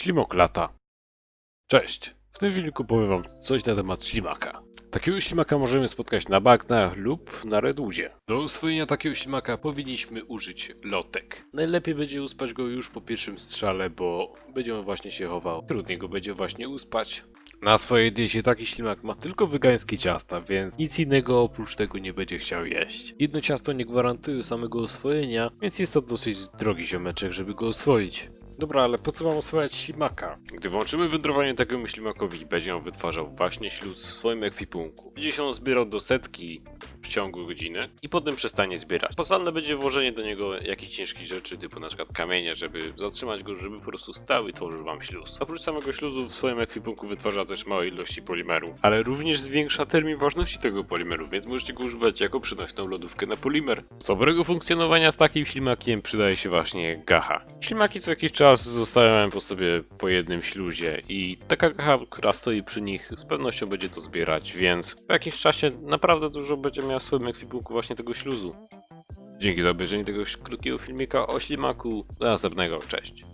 Ślimoklata. Cześć. W tym filmiku powiem wam coś na temat ślimaka. Takiego ślimaka możemy spotkać na bagnach lub na reduzie. Do uswojenia takiego ślimaka powinniśmy użyć lotek. Najlepiej będzie uspać go już po pierwszym strzale, bo będzie on właśnie się chował. Trudniej go będzie właśnie uspać. Na swojej diecie taki ślimak ma tylko wegańskie ciasta, więc nic innego oprócz tego nie będzie chciał jeść. Jedno ciasto nie gwarantuje samego oswojenia, więc jest to dosyć drogi ziomeczek, żeby go oswoić. Dobra, ale po co mam oswajać ślimaka? Gdy włączymy wędrowanie takiemu ślimakowi, będzie on wytwarzał właśnie śluz w swoim ekwipunku. Będzie się on zbierał do setki ciągu godziny i potem przestanie zbierać. Posadne będzie włożenie do niego jakichś ciężkich rzeczy, typu na przykład kamienia, żeby zatrzymać go, żeby po prostu stał i tworzył wam śluz. Oprócz samego śluzu w swoim ekwipunku wytwarza też małe ilości polimeru, ale również zwiększa termin ważności tego polimeru, więc możecie go używać jako przynośną lodówkę na polimer. Z dobrego funkcjonowania z takim ślimakiem przydaje się właśnie gacha. Ślimaki co jakiś czas zostawiają po sobie po jednym śluzie i taka gacha, która stoi przy nich z pewnością będzie to zbierać, więc po jakimś czasie naprawdę dużo będzie miał w swoim ekwipunku właśnie tego śluzu. Dzięki za obejrzenie tego krótkiego filmika o ślimaku. Do następnego, cześć.